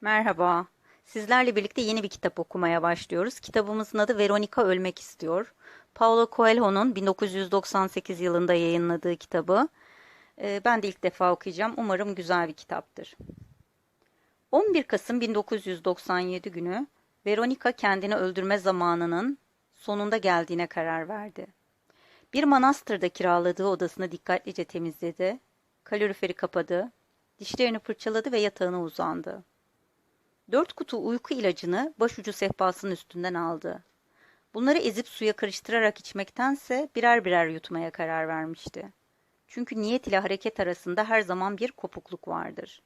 Merhaba. Sizlerle birlikte yeni bir kitap okumaya başlıyoruz. Kitabımızın adı Veronica Ölmek İstiyor. Paulo Coelho'nun 1998 yılında yayınladığı kitabı. Ee, Ben de ilk defa okuyacağım. Umarım güzel bir kitaptır. 11 Kasım 1997 günü Veronica kendini öldürme zamanının sonunda geldiğine karar verdi. Bir manastırda kiraladığı odasını dikkatlice temizledi, kaloriferi kapadı, dişlerini fırçaladı ve yatağına uzandı. Dört kutu uyku ilacını başucu sehpasının üstünden aldı. Bunları ezip suya karıştırarak içmektense birer birer yutmaya karar vermişti. Çünkü niyet ile hareket arasında her zaman bir kopukluk vardır.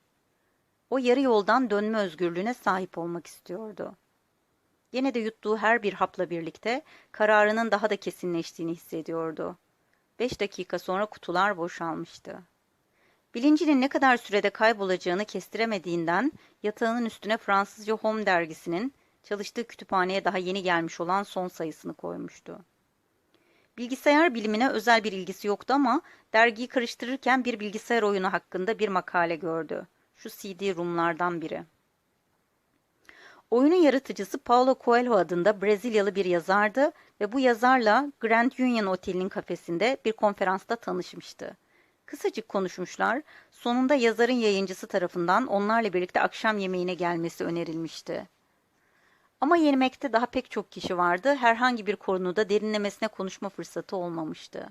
O yarı yoldan dönme özgürlüğüne sahip olmak istiyordu. Yine de yuttuğu her bir hapla birlikte kararının daha da kesinleştiğini hissediyordu. Beş dakika sonra kutular boşalmıştı. Bilincinin ne kadar sürede kaybolacağını kestiremediğinden yatağının üstüne Fransızca Home dergisinin çalıştığı kütüphaneye daha yeni gelmiş olan son sayısını koymuştu. Bilgisayar bilimine özel bir ilgisi yoktu ama dergiyi karıştırırken bir bilgisayar oyunu hakkında bir makale gördü. Şu CD-ROM'lardan biri. Oyunun yaratıcısı Paulo Coelho adında Brezilyalı bir yazardı ve bu yazarla Grand Union Oteli'nin kafesinde bir konferansta tanışmıştı. Kısacık konuşmuşlar, sonunda yazarın yayıncısı tarafından onlarla birlikte akşam yemeğine gelmesi önerilmişti. Ama yemekte daha pek çok kişi vardı, herhangi bir konuda derinlemesine konuşma fırsatı olmamıştı.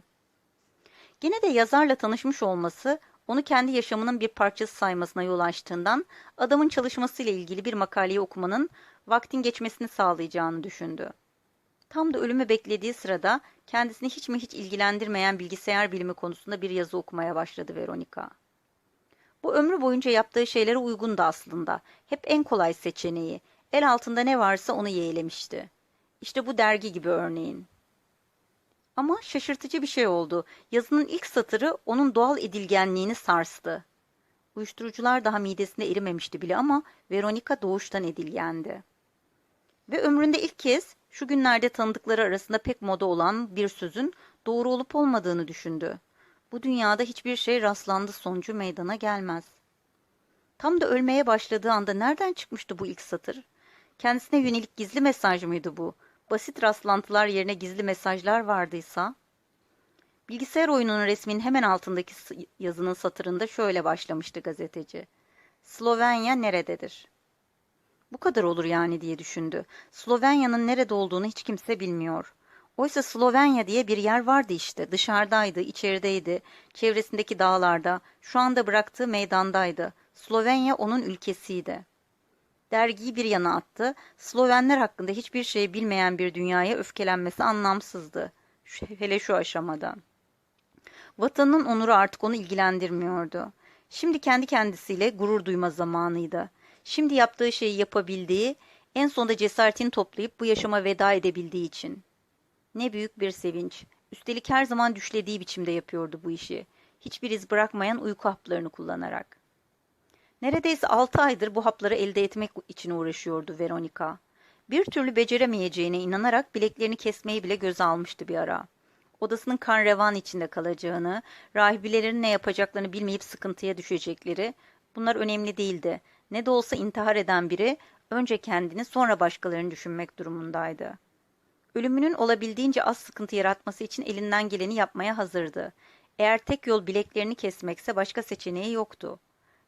Gene de yazarla tanışmış olması, onu kendi yaşamının bir parçası saymasına yol açtığından, adamın çalışmasıyla ilgili bir makaleyi okumanın vaktin geçmesini sağlayacağını düşündü. Tam da ölümü beklediği sırada kendisini hiç mi hiç ilgilendirmeyen bilgisayar bilimi konusunda bir yazı okumaya başladı Veronica. Bu ömrü boyunca yaptığı şeylere uygundu aslında. Hep en kolay seçeneği. El altında ne varsa onu yeğlemişti. İşte bu dergi gibi örneğin. Ama şaşırtıcı bir şey oldu. Yazının ilk satırı onun doğal edilgenliğini sarstı. Uyuşturucular daha midesinde erimemişti bile ama Veronica doğuştan edilgendi. Ve ömründe ilk kez şu günlerde tanıdıkları arasında pek moda olan bir sözün doğru olup olmadığını düşündü. Bu dünyada hiçbir şey rastlandı sonucu meydana gelmez. Tam da ölmeye başladığı anda nereden çıkmıştı bu ilk satır? Kendisine yönelik gizli mesaj mıydı bu? Basit rastlantılar yerine gizli mesajlar vardıysa? Bilgisayar oyununun resminin hemen altındaki yazının satırında şöyle başlamıştı gazeteci. Slovenya nerededir? Bu kadar olur yani diye düşündü. Slovenya'nın nerede olduğunu hiç kimse bilmiyor. Oysa Slovenya diye bir yer vardı işte. Dışarıdaydı, içerideydi, çevresindeki dağlarda, şu anda bıraktığı meydandaydı. Slovenya onun ülkesiydi. Dergiyi bir yana attı. Slovenler hakkında hiçbir şey bilmeyen bir dünyaya öfkelenmesi anlamsızdı. Hele şu aşamada. Vatanın onuru artık onu ilgilendirmiyordu. Şimdi kendi kendisiyle gurur duyma zamanıydı. Şimdi yaptığı şeyi yapabildiği, en sonunda cesaretini toplayıp bu yaşama veda edebildiği için. Ne büyük bir sevinç. Üstelik her zaman düşlediği biçimde yapıyordu bu işi. Hiçbir iz bırakmayan uyku haplarını kullanarak. Neredeyse altı aydır bu hapları elde etmek için uğraşıyordu Veronica. Bir türlü beceremeyeceğine inanarak bileklerini kesmeyi bile göze almıştı bir ara. Odasının kan revan içinde kalacağını, rahibelerin ne yapacaklarını bilmeyip sıkıntıya düşecekleri, bunlar önemli değildi. Ne de olsa intihar eden biri önce kendini sonra başkalarını düşünmek durumundaydı. Ölümünün olabildiğince az sıkıntı yaratması için elinden geleni yapmaya hazırdı. Eğer tek yol bileklerini kesmekse başka seçeneği yoktu.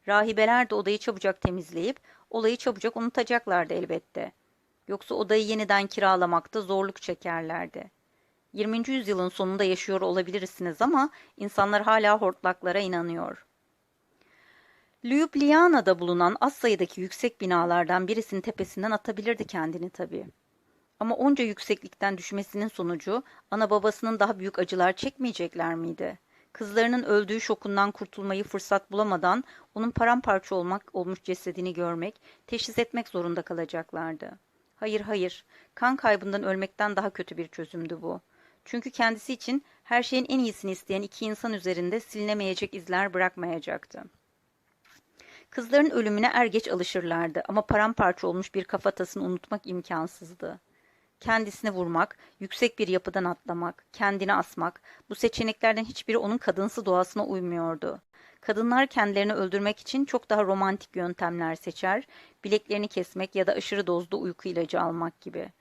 Rahibeler de odayı çabucak temizleyip olayı çabucak unutacaklardı elbette. Yoksa odayı yeniden kiralamakta zorluk çekerlerdi. 20. yüzyılın sonunda yaşıyor olabilirsiniz ama insanlar hala hortlaklara inanıyor. Ljubljana'da bulunan az sayıdaki yüksek binalardan birisinin tepesinden atabilirdi kendini tabii. Ama onca yükseklikten düşmesinin sonucu ana babasının daha büyük acılar çekmeyecekler miydi? Kızlarının öldüğü şokundan kurtulmayı fırsat bulamadan onun paramparça olmak olmuş cesedini görmek, teşhis etmek zorunda kalacaklardı. Hayır hayır, kan kaybından ölmekten daha kötü bir çözümdü bu. Çünkü kendisi için her şeyin en iyisini isteyen iki insan üzerinde silinemeyecek izler bırakmayacaktı. Kızların ölümüne er geç alışırlardı ama paramparça olmuş bir kafatasını unutmak imkansızdı. Kendisine vurmak, yüksek bir yapıdan atlamak, kendini asmak, bu seçeneklerden hiçbiri onun kadınsı doğasına uymuyordu. kadınlar kendilerini öldürmek için çok daha romantik yöntemler seçer, bileklerini kesmek ya da aşırı dozda uyku ilacı almak gibi.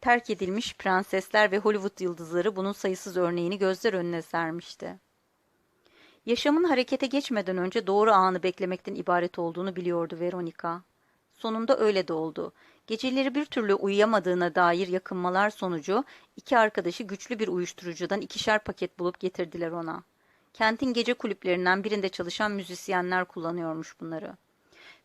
Terk edilmiş prensesler ve Hollywood yıldızları bunun sayısız örneğini gözler önüne sermişti. Yaşamın harekete geçmeden önce doğru anı beklemekten ibaret olduğunu biliyordu Veronica. Sonunda öyle de oldu. Geceleri bir türlü uyuyamadığına dair yakınmalar sonucu iki arkadaşı güçlü bir uyuşturucudan ikişer paket bulup getirdiler ona. Kentin gece kulüplerinden birinde çalışan müzisyenler kullanıyormuş bunları.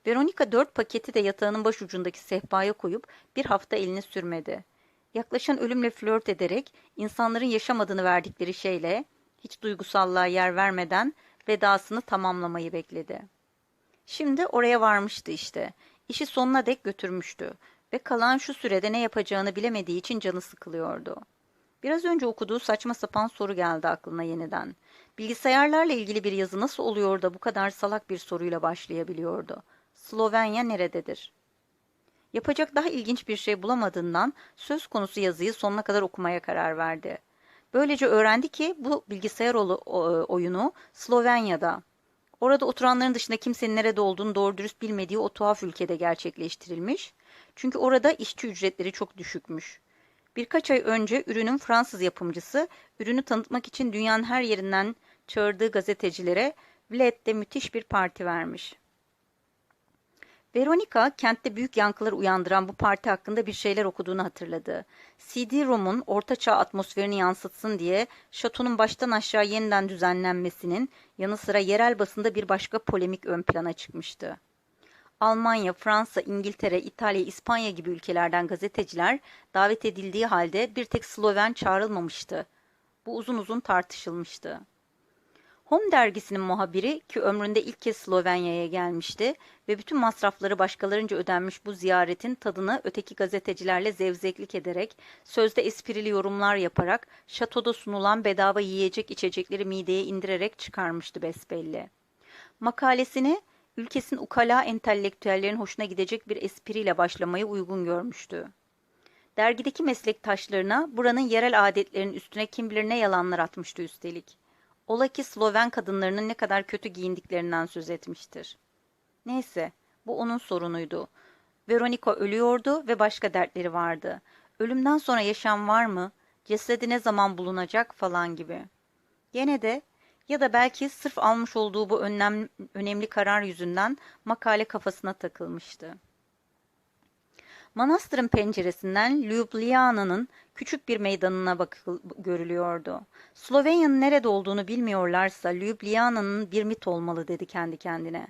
Veronica dört paketi de yatağının baş ucundaki sehpaya koyup bir hafta elini sürmedi. Yaklaşan ölümle flört ederek insanların yaşamadığını verdikleri şeyle hiç duygusallığa yer vermeden vedasını tamamlamayı bekledi. Şimdi oraya varmıştı işte. İşi sonuna dek götürmüştü ve kalan şu sürede ne yapacağını bilemediği için canı sıkılıyordu. Biraz önce okuduğu saçma sapan soru geldi aklına yeniden. Bilgisayarlarla ilgili bir yazı nasıl oluyor da bu kadar salak bir soruyla başlayabiliyordu? Slovenya nerededir? Yapacak daha ilginç bir şey bulamadığından söz konusu yazıyı sonuna kadar okumaya karar verdi. Böylece öğrendi ki bu bilgisayar oyunu Slovenya'da. Orada oturanların dışında kimsenin nerede olduğunu doğru dürüst bilmediği o tuhaf ülkede gerçekleştirilmiş. Çünkü orada işçi ücretleri çok düşükmüş. Birkaç ay önce ürünün Fransız yapımcısı ürünü tanıtmak için dünyanın her yerinden çağırdığı gazetecilere Vlet'te müthiş bir parti vermiş. Veronica kentte büyük yankılar uyandıran bu parti hakkında bir şeyler okuduğunu hatırladı. CD-ROM'un ortaçağ atmosferini yansıtsın diye şatonun baştan aşağı yeniden düzenlenmesinin yanı sıra yerel basında bir başka polemik ön plana çıkmıştı. Almanya, Fransa, İngiltere, İtalya, İspanya gibi ülkelerden gazeteciler davet edildiği halde bir tek Sloven çağrılmamıştı. Bu uzun uzun tartışılmıştı. Home dergisinin muhabiri ki ömründe ilk kez Slovenya'ya gelmişti ve bütün masrafları başkalarınca ödenmiş bu ziyaretin tadını öteki gazetecilerle zevzeklik ederek, sözde esprili yorumlar yaparak, şatoda sunulan bedava yiyecek içecekleri mideye indirerek çıkarmıştı besbelli. Makalesini ülkesin ukala entelektüellerin hoşuna gidecek bir espriyle başlamayı uygun görmüştü. Dergideki meslektaşlarına buranın yerel adetlerinin üstüne kim bilir ne yalanlar atmıştı üstelik. Ola ki Sloven kadınlarının ne kadar kötü giyindiklerinden söz etmiştir. Neyse, bu onun sorunuydu. Veronica ölüyordu ve başka dertleri vardı. Ölümden sonra yaşam var mı? Cesedi ne zaman bulunacak falan gibi. Gene de ya da belki sırf almış olduğu bu önlem, önemli karar yüzünden makale kafasına takılmıştı. Manastırın penceresinden Ljubljana'nın küçük bir meydanına bakıl görülüyordu. Slovenya'nın nerede olduğunu bilmiyorlarsa Ljubljana'nın bir mit olmalı dedi kendi kendine.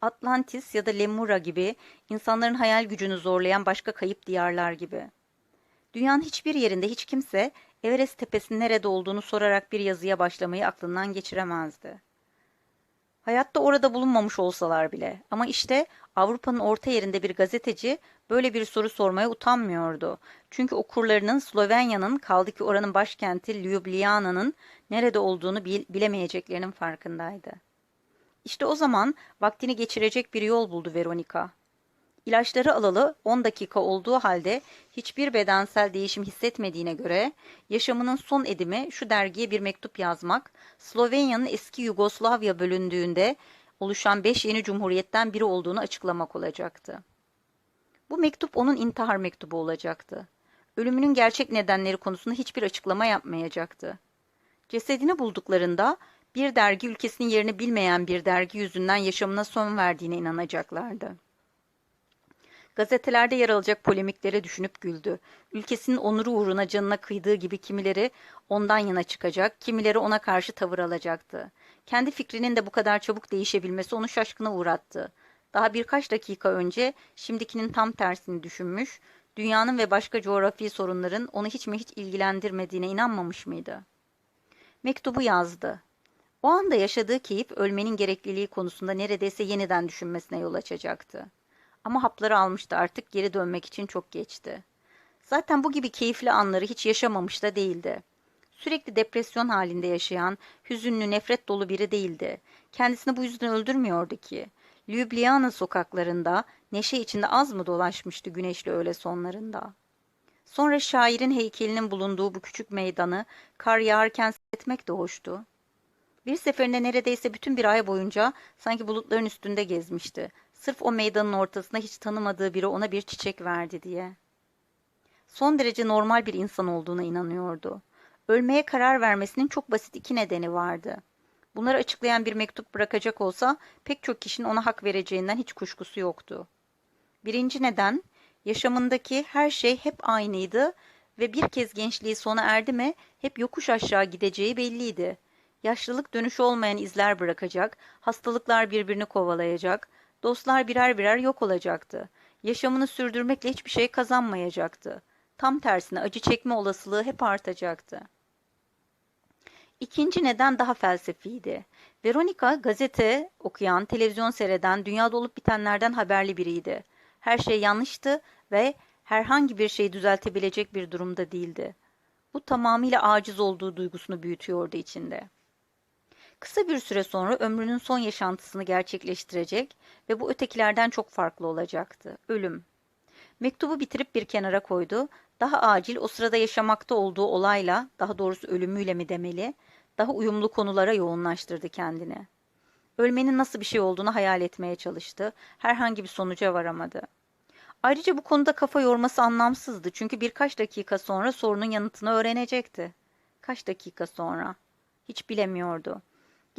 Atlantis ya da Lemura gibi insanların hayal gücünü zorlayan başka kayıp diyarlar gibi. Dünyanın hiçbir yerinde hiç kimse Everest tepesinin nerede olduğunu sorarak bir yazıya başlamayı aklından geçiremezdi. Hayatta orada bulunmamış olsalar bile. Ama işte Avrupa'nın orta yerinde bir gazeteci böyle bir soru sormaya utanmıyordu. Çünkü okurlarının Slovenya'nın kaldı ki oranın başkenti Ljubljana'nın nerede olduğunu bil bilemeyeceklerinin farkındaydı. İşte o zaman vaktini geçirecek bir yol buldu Veronica. İlaçları alalı 10 dakika olduğu halde hiçbir bedensel değişim hissetmediğine göre yaşamının son edimi şu dergiye bir mektup yazmak, Slovenya'nın eski Yugoslavya bölündüğünde oluşan 5 yeni cumhuriyetten biri olduğunu açıklamak olacaktı. Bu mektup onun intihar mektubu olacaktı. Ölümünün gerçek nedenleri konusunda hiçbir açıklama yapmayacaktı. Cesedini bulduklarında bir dergi ülkesinin yerini bilmeyen bir dergi yüzünden yaşamına son verdiğine inanacaklardı. Gazetelerde yer alacak polemiklere düşünüp güldü. Ülkesinin onuru uğruna canına kıydığı gibi kimileri ondan yana çıkacak, kimileri ona karşı tavır alacaktı. Kendi fikrinin de bu kadar çabuk değişebilmesi onu şaşkına uğrattı. Daha birkaç dakika önce şimdikinin tam tersini düşünmüş, dünyanın ve başka coğrafi sorunların onu hiç mi hiç ilgilendirmediğine inanmamış mıydı? Mektubu yazdı. O anda yaşadığı keyif ölmenin gerekliliği konusunda neredeyse yeniden düşünmesine yol açacaktı. Ama hapları almıştı artık geri dönmek için çok geçti. Zaten bu gibi keyifli anları hiç yaşamamış da değildi. Sürekli depresyon halinde yaşayan, hüzünlü, nefret dolu biri değildi. Kendisini bu yüzden öldürmüyordu ki. Ljubljana sokaklarında neşe içinde az mı dolaşmıştı güneşli öğle sonlarında? Sonra şairin heykelinin bulunduğu bu küçük meydanı kar yağarken seyretmek de hoştu. Bir seferinde neredeyse bütün bir ay boyunca sanki bulutların üstünde gezmişti. Sırf o meydanın ortasında hiç tanımadığı biri ona bir çiçek verdi diye. Son derece normal bir insan olduğuna inanıyordu. Ölmeye karar vermesinin çok basit iki nedeni vardı. Bunları açıklayan bir mektup bırakacak olsa pek çok kişinin ona hak vereceğinden hiç kuşkusu yoktu. Birinci neden, yaşamındaki her şey hep aynıydı ve bir kez gençliği sona erdi mi hep yokuş aşağı gideceği belliydi. Yaşlılık dönüşü olmayan izler bırakacak, hastalıklar birbirini kovalayacak, dostlar birer birer yok olacaktı. Yaşamını sürdürmekle hiçbir şey kazanmayacaktı. Tam tersine acı çekme olasılığı hep artacaktı. İkinci neden daha felsefiydi. Veronica gazete okuyan, televizyon seyreden, dünyada olup bitenlerden haberli biriydi. Her şey yanlıştı ve herhangi bir şeyi düzeltebilecek bir durumda değildi. Bu tamamıyla aciz olduğu duygusunu büyütüyordu içinde. Kısa bir süre sonra ömrünün son yaşantısını gerçekleştirecek ve bu ötekilerden çok farklı olacaktı. Ölüm. Mektubu bitirip bir kenara koydu. Daha acil o sırada yaşamakta olduğu olayla, daha doğrusu ölümüyle mi demeli, daha uyumlu konulara yoğunlaştırdı kendini. Ölmenin nasıl bir şey olduğunu hayal etmeye çalıştı. Herhangi bir sonuca varamadı. Ayrıca bu konuda kafa yorması anlamsızdı. Çünkü birkaç dakika sonra sorunun yanıtını öğrenecekti. Kaç dakika sonra? Hiç bilemiyordu.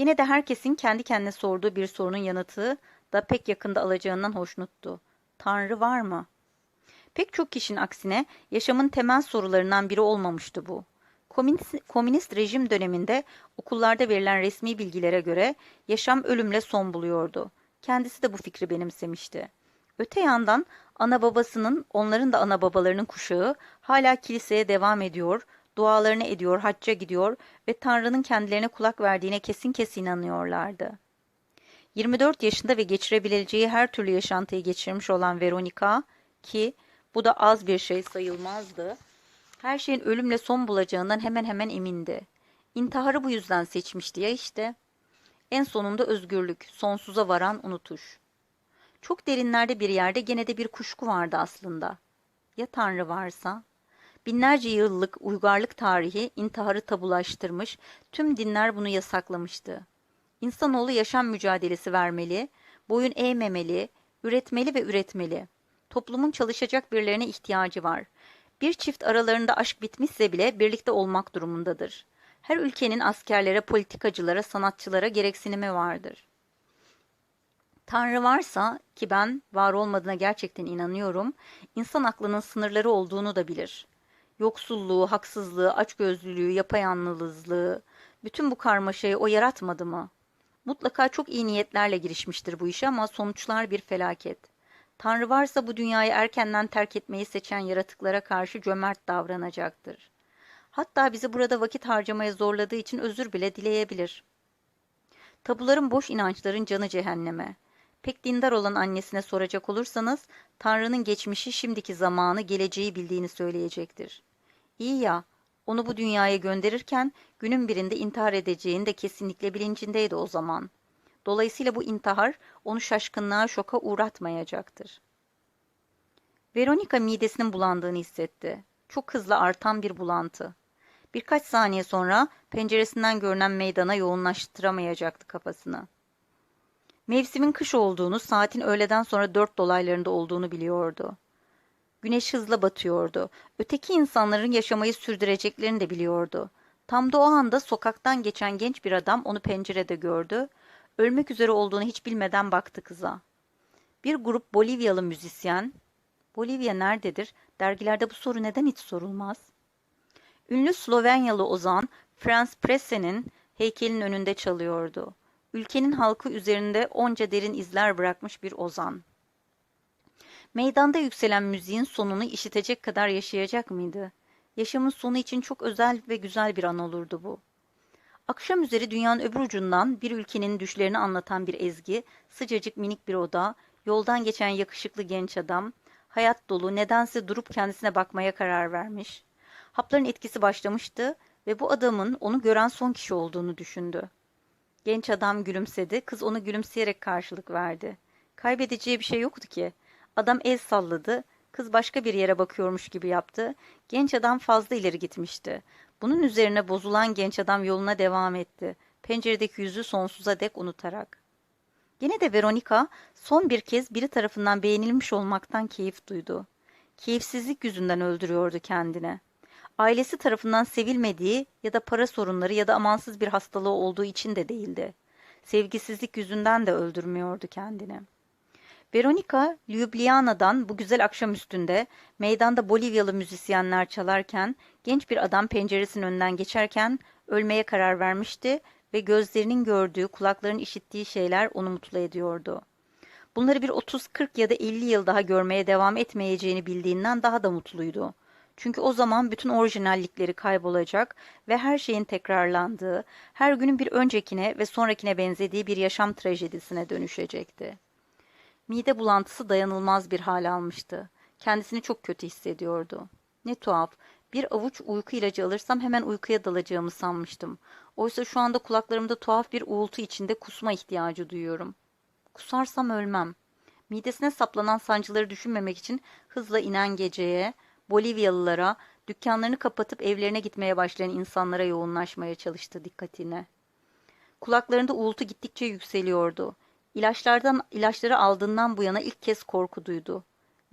Yine de herkesin kendi kendine sorduğu bir sorunun yanıtı da pek yakında alacağından hoşnuttu. Tanrı var mı? Pek çok kişinin aksine yaşamın temel sorularından biri olmamıştı bu. Komünist, komünist rejim döneminde okullarda verilen resmi bilgilere göre yaşam ölümle son buluyordu. Kendisi de bu fikri benimsemişti. Öte yandan ana babasının, onların da ana babalarının kuşağı hala kiliseye devam ediyor, dualarını ediyor, hacca gidiyor ve Tanrı'nın kendilerine kulak verdiğine kesin kesin inanıyorlardı. 24 yaşında ve geçirebileceği her türlü yaşantıyı geçirmiş olan Veronica ki bu da az bir şey sayılmazdı. Her şeyin ölümle son bulacağından hemen hemen emindi. İntiharı bu yüzden seçmişti ya işte. En sonunda özgürlük, sonsuza varan unutuş. Çok derinlerde bir yerde gene de bir kuşku vardı aslında. Ya Tanrı varsa? Binlerce yıllık uygarlık tarihi intiharı tabulaştırmış, tüm dinler bunu yasaklamıştı. İnsanoğlu yaşam mücadelesi vermeli, boyun eğmemeli, üretmeli ve üretmeli. Toplumun çalışacak birilerine ihtiyacı var. Bir çift aralarında aşk bitmişse bile birlikte olmak durumundadır. Her ülkenin askerlere, politikacılara, sanatçılara gereksinimi vardır. Tanrı varsa ki ben var olmadığına gerçekten inanıyorum, insan aklının sınırları olduğunu da bilir. Yoksulluğu, haksızlığı, açgözlülüğü, yapayalnızlığı, bütün bu karmaşayı o yaratmadı mı? Mutlaka çok iyi niyetlerle girişmiştir bu işe ama sonuçlar bir felaket. Tanrı varsa bu dünyayı erkenden terk etmeyi seçen yaratıklara karşı cömert davranacaktır. Hatta bizi burada vakit harcamaya zorladığı için özür bile dileyebilir. Tabuların boş inançların canı cehenneme. Pek dindar olan annesine soracak olursanız, Tanrı'nın geçmişi şimdiki zamanı, geleceği bildiğini söyleyecektir. İyi ya, onu bu dünyaya gönderirken günün birinde intihar edeceğini de kesinlikle bilincindeydi o zaman. Dolayısıyla bu intihar onu şaşkınlığa, şoka uğratmayacaktır. Veronica midesinin bulandığını hissetti. Çok hızlı artan bir bulantı. Birkaç saniye sonra penceresinden görünen meydana yoğunlaştıramayacaktı kafasını. Mevsimin kış olduğunu, saatin öğleden sonra dört dolaylarında olduğunu biliyordu. Güneş hızla batıyordu. Öteki insanların yaşamayı sürdüreceklerini de biliyordu. Tam da o anda sokaktan geçen genç bir adam onu pencerede gördü. Ölmek üzere olduğunu hiç bilmeden baktı kıza. Bir grup Bolivyalı müzisyen, Bolivya nerededir? Dergilerde bu soru neden hiç sorulmaz? Ünlü Slovenyalı ozan Franz Presse'nin heykelin önünde çalıyordu. Ülkenin halkı üzerinde onca derin izler bırakmış bir ozan. Meydanda yükselen müziğin sonunu işitecek kadar yaşayacak mıydı? Yaşamın sonu için çok özel ve güzel bir an olurdu bu. Akşam üzeri dünyanın öbür ucundan bir ülkenin düşlerini anlatan bir ezgi, sıcacık minik bir oda, yoldan geçen yakışıklı genç adam, hayat dolu nedense durup kendisine bakmaya karar vermiş. Hapların etkisi başlamıştı ve bu adamın onu gören son kişi olduğunu düşündü. Genç adam gülümsedi, kız ona gülümseyerek karşılık verdi. Kaybedeceği bir şey yoktu ki. Adam el salladı, kız başka bir yere bakıyormuş gibi yaptı. Genç adam fazla ileri gitmişti. Bunun üzerine bozulan genç adam yoluna devam etti. penceredeki yüzü sonsuza dek unutarak. Yine de Veronica son bir kez biri tarafından beğenilmiş olmaktan keyif duydu. Keyifsizlik yüzünden öldürüyordu kendini. Ailesi tarafından sevilmediği ya da para sorunları ya da amansız bir hastalığı olduğu için de değildi. Sevgisizlik yüzünden de öldürmüyordu kendini. Veronica, Ljubljana'dan bu güzel akşam üstünde meydanda Bolivyalı müzisyenler çalarken genç bir adam penceresinin önünden geçerken ölmeye karar vermişti ve gözlerinin gördüğü, kulaklarının işittiği şeyler onu mutlu ediyordu. Bunları bir 30-40 ya da 50 yıl daha görmeye devam etmeyeceğini bildiğinden daha da mutluydu. Çünkü o zaman bütün orijinallikleri kaybolacak ve her şeyin tekrarlandığı, her günün bir öncekine ve sonrakine benzediği bir yaşam trajedisine dönüşecekti. Mide bulantısı dayanılmaz bir hal almıştı. Kendisini çok kötü hissediyordu. Ne tuhaf, bir avuç uyku ilacı alırsam hemen uykuya dalacağımı sanmıştım. Oysa şu anda kulaklarımda tuhaf bir uğultu içinde kusma ihtiyacı duyuyorum. Kusarsam ölmem. Midesine saplanan sancıları düşünmemek için hızla inen geceye, Bolivyalılara, dükkanlarını kapatıp evlerine gitmeye başlayan insanlara yoğunlaşmaya çalıştı dikkatine. Kulaklarında uğultu gittikçe yükseliyordu. İlaçlardan, ilaçları aldığından bu yana ilk kez korku duydu.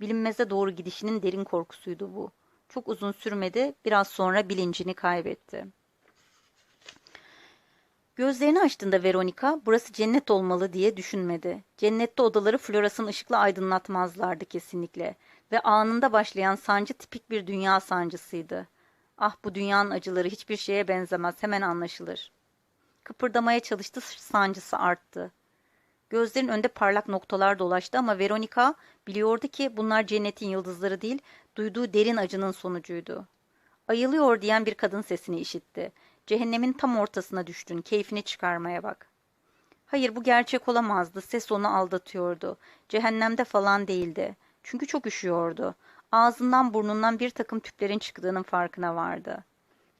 Bilinmeze doğru gidişinin derin korkusuydu bu. Çok uzun sürmedi, biraz sonra bilincini kaybetti. Gözlerini açtığında Veronica, burası cennet olmalı diye düşünmedi. Cennette odaları floresan ışıkla aydınlatmazlardı kesinlikle. Ve anında başlayan sancı tipik bir dünya sancısıydı. Ah bu dünyanın acıları hiçbir şeye benzemez, hemen anlaşılır. Kıpırdamaya çalıştı, sancısı arttı. Gözlerin önünde parlak noktalar dolaştı ama Veronica biliyordu ki bunlar cennetin yıldızları değil, duyduğu derin acının sonucuydu. Ayılıyor diyen bir kadın sesini işitti. Cehennemin tam ortasına düştün, keyfini çıkarmaya bak. Hayır bu gerçek olamazdı, ses onu aldatıyordu. Cehennemde falan değildi. Çünkü çok üşüyordu. Ağzından burnundan bir takım tüplerin çıktığının farkına vardı.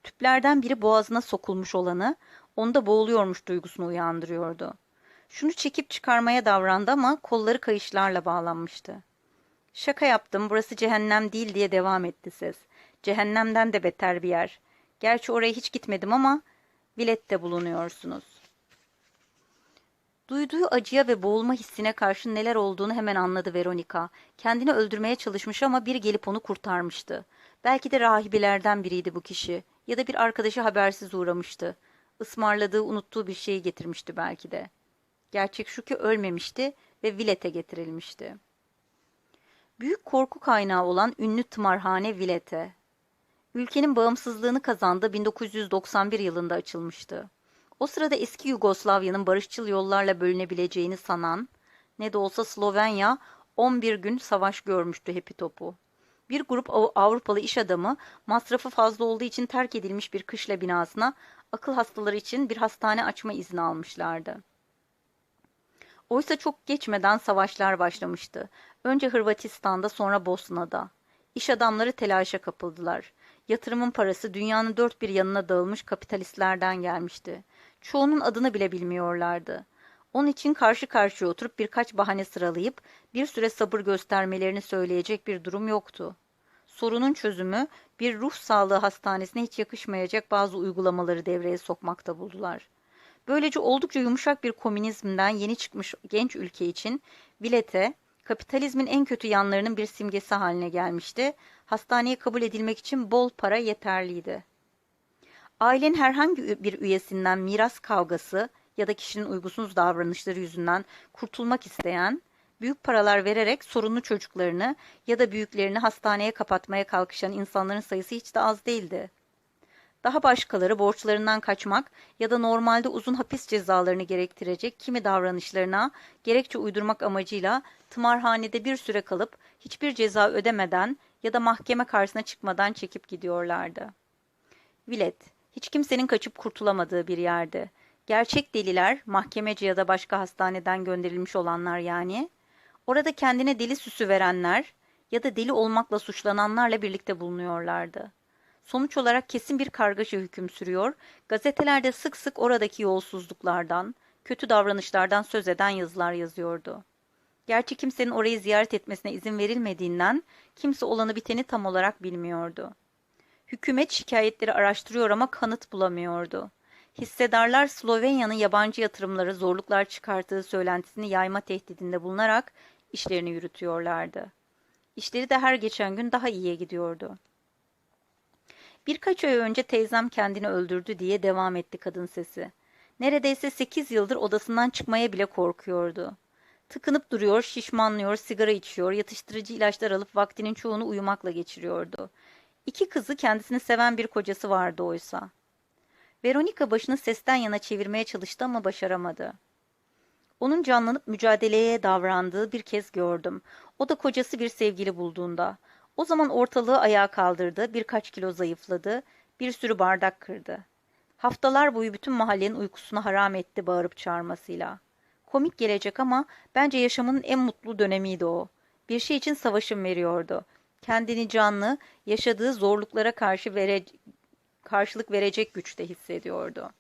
Tüplerden biri boğazına sokulmuş olanı, onda boğuluyormuş duygusunu uyandırıyordu. Şunu çekip çıkarmaya davrandı ama kolları kayışlarla bağlanmıştı. Şaka yaptım, burası cehennem değil diye devam etti ses. Cehennemden de beter bir yer. Gerçi oraya hiç gitmedim ama Vilet'te bulunuyorsunuz. Duyduğu acıya ve boğulma hissine karşı neler olduğunu hemen anladı Veronica. Kendini öldürmeye çalışmış ama biri gelip onu kurtarmıştı. Belki de rahibelerden biriydi bu kişi. Ya da bir arkadaşı habersiz uğramıştı. Ismarladığı, unuttuğu bir şeyi getirmişti belki de. Gerçek şu ki ölmemişti ve Vilet'e getirilmişti. Büyük korku kaynağı olan ünlü tımarhane Vilet'e. Ülkenin bağımsızlığını kazandığı 1991 yılında açılmıştı. O sırada eski Yugoslavya'nın barışçıl yollarla bölünebileceğini sanan, ne de olsa Slovenya 11 gün savaş görmüştü hepi topu. Bir grup Avrupalı iş adamı masrafı fazla olduğu için terk edilmiş bir kışla binasına akıl hastaları için bir hastane açma izni almışlardı. Oysa çok geçmeden savaşlar başlamıştı. Önce Hırvatistan'da sonra Bosna'da. İş adamları telaşa kapıldılar. Yatırımın parası dünyanın dört bir yanına dağılmış kapitalistlerden gelmişti. Çoğunun adını bile bilmiyorlardı. Onun için karşı karşıya oturup birkaç bahane sıralayıp bir süre sabır göstermelerini söyleyecek bir durum yoktu. Sorunun çözümü bir ruh sağlığı hastanesine hiç yakışmayacak bazı uygulamaları devreye sokmakta buldular. Böylece oldukça yumuşak bir komünizmden yeni çıkmış genç ülke için Vilete, kapitalizmin en kötü yanlarının bir simgesi haline gelmişti. Hastaneye kabul edilmek için bol para yeterliydi. Ailenin herhangi bir üyesinden miras kavgası ya da kişinin uygunsuz davranışları yüzünden kurtulmak isteyen, büyük paralar vererek sorunlu çocuklarını ya da büyüklerini hastaneye kapatmaya kalkışan insanların sayısı hiç de az değildi. Daha başkaları borçlarından kaçmak ya da normalde uzun hapis cezalarını gerektirecek kimi davranışlarına gerekçe uydurmak amacıyla tımarhanede bir süre kalıp hiçbir ceza ödemeden ya da mahkeme karşısına çıkmadan çekip gidiyorlardı. Vilet, hiç kimsenin kaçıp kurtulamadığı bir yerdi. Gerçek deliler, mahkemeci ya da başka hastaneden gönderilmiş olanlar yani, orada kendine deli süsü verenler ya da deli olmakla suçlananlarla birlikte bulunuyorlardı. Sonuç olarak kesin bir kargaşa hüküm sürüyor, gazetelerde sık sık oradaki yolsuzluklardan, kötü davranışlardan söz eden yazılar yazıyordu. Gerçi kimsenin orayı ziyaret etmesine izin verilmediğinden kimse olanı biteni tam olarak bilmiyordu. Hükümet şikayetleri araştırıyor ama kanıt bulamıyordu. Hissedarlar Slovenya'nın yabancı yatırımları zorluklar çıkarttığı söylentisini yayma tehdidinde bulunarak işlerini yürütüyorlardı. İşleri de her geçen gün daha iyiye gidiyordu. Birkaç ay önce teyzem kendini öldürdü diye devam etti kadın sesi. Neredeyse sekiz yıldır odasından çıkmaya bile korkuyordu. Tıkınıp duruyor, şişmanlıyor, sigara içiyor, yatıştırıcı ilaçlar alıp vaktinin çoğunu uyumakla geçiriyordu. İki kızı kendisini seven bir kocası vardı oysa. Veronica başını sesten yana çevirmeye çalıştı ama başaramadı. Onun canlanıp mücadeleye davrandığı bir kez gördüm. O da kocası bir sevgili bulduğunda. O zaman ortalığı ayağa kaldırdı, birkaç kilo zayıfladı, bir sürü bardak kırdı. Haftalar boyu bütün mahallenin uykusunu haram etti bağırıp çağırmasıyla. Komik gelecek ama bence yaşamının en mutlu dönemiydi o. Bir şey için savaşım veriyordu. Kendini canlı, yaşadığı zorluklara karşı vere karşılık verecek güçte hissediyordu.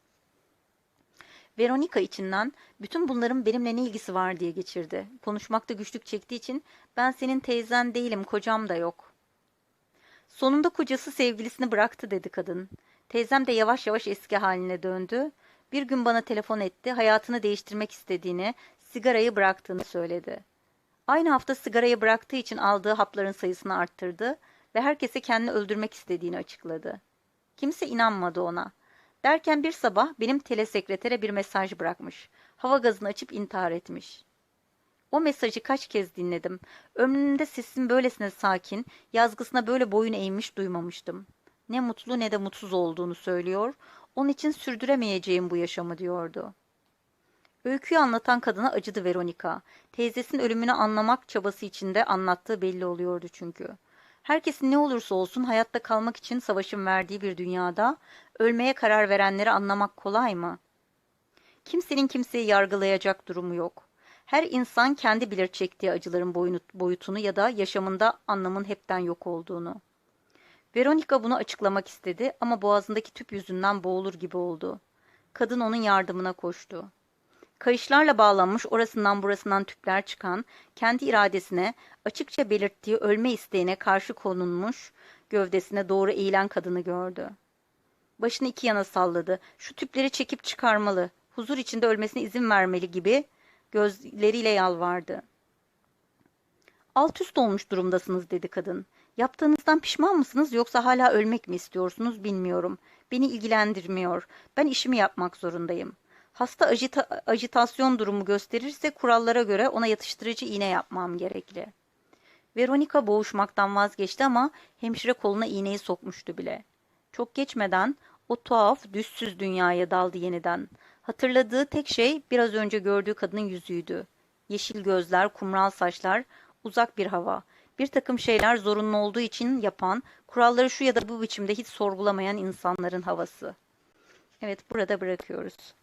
Veronica içinden bütün bunların benimle ne ilgisi var diye geçirdi. Konuşmakta güçlük çektiği için ben senin teyzen değilim, kocam da yok. Sonunda kocası sevgilisini bıraktı dedi kadın. Teyzem de yavaş yavaş eski haline döndü. Bir gün bana telefon etti, hayatını değiştirmek istediğini, sigarayı bıraktığını söyledi. Aynı hafta sigarayı bıraktığı için aldığı hapların sayısını arttırdı ve herkese kendini öldürmek istediğini açıkladı. Kimse inanmadı ona. Derken bir sabah benim telesekretere bir mesaj bırakmış. Hava gazını açıp intihar etmiş. O mesajı kaç kez dinledim. Ömrümde sesim böylesine sakin, yazgısına böyle boyun eğmiş duymamıştım. Ne mutlu ne de mutsuz olduğunu söylüyor. Onun için sürdüremeyeceğim bu yaşamı diyordu. Öyküyü anlatan kadına acıdı Veronica. Teyzesinin ölümünü anlamak çabası içinde anlattığı belli oluyordu çünkü. Herkesin ne olursa olsun hayatta kalmak için savaşın verdiği bir dünyada ölmeye karar verenleri anlamak kolay mı? Kimsenin kimseyi yargılayacak durumu yok. Her insan kendi bilir çektiği acıların boyutunu ya da yaşamında anlamın hepten yok olduğunu. Veronica bunu açıklamak istedi ama boğazındaki tüp yüzünden boğulur gibi oldu. Kadın onun yardımına koştu. Kayışlarla bağlanmış orasından burasından tüpler çıkan, kendi iradesine, açıkça belirttiği ölme isteğine karşı konulmuş, gövdesine doğru eğilen kadını gördü. Başını iki yana salladı. Şu tüpleri çekip çıkarmalı, huzur içinde ölmesine izin vermeli gibi gözleriyle yalvardı. Alt üst olmuş durumdasınız dedi kadın. Yaptığınızdan pişman mısınız yoksa hala ölmek mi istiyorsunuz bilmiyorum. Beni ilgilendirmiyor. Ben işimi yapmak zorundayım. Hasta ajita ajitasyon durumu gösterirse kurallara göre ona yatıştırıcı iğne yapmam gerekli. Veronica boğuşmaktan vazgeçti ama hemşire koluna iğneyi sokmuştu bile. Çok geçmeden o tuhaf, düzsüz dünyaya daldı yeniden. Hatırladığı tek şey biraz önce gördüğü kadının yüzüydü. Yeşil gözler, kumral saçlar, uzak bir hava. Bir takım şeyler zorunlu olduğu için yapan, kuralları şu ya da bu biçimde hiç sorgulamayan insanların havası. Evet, burada bırakıyoruz.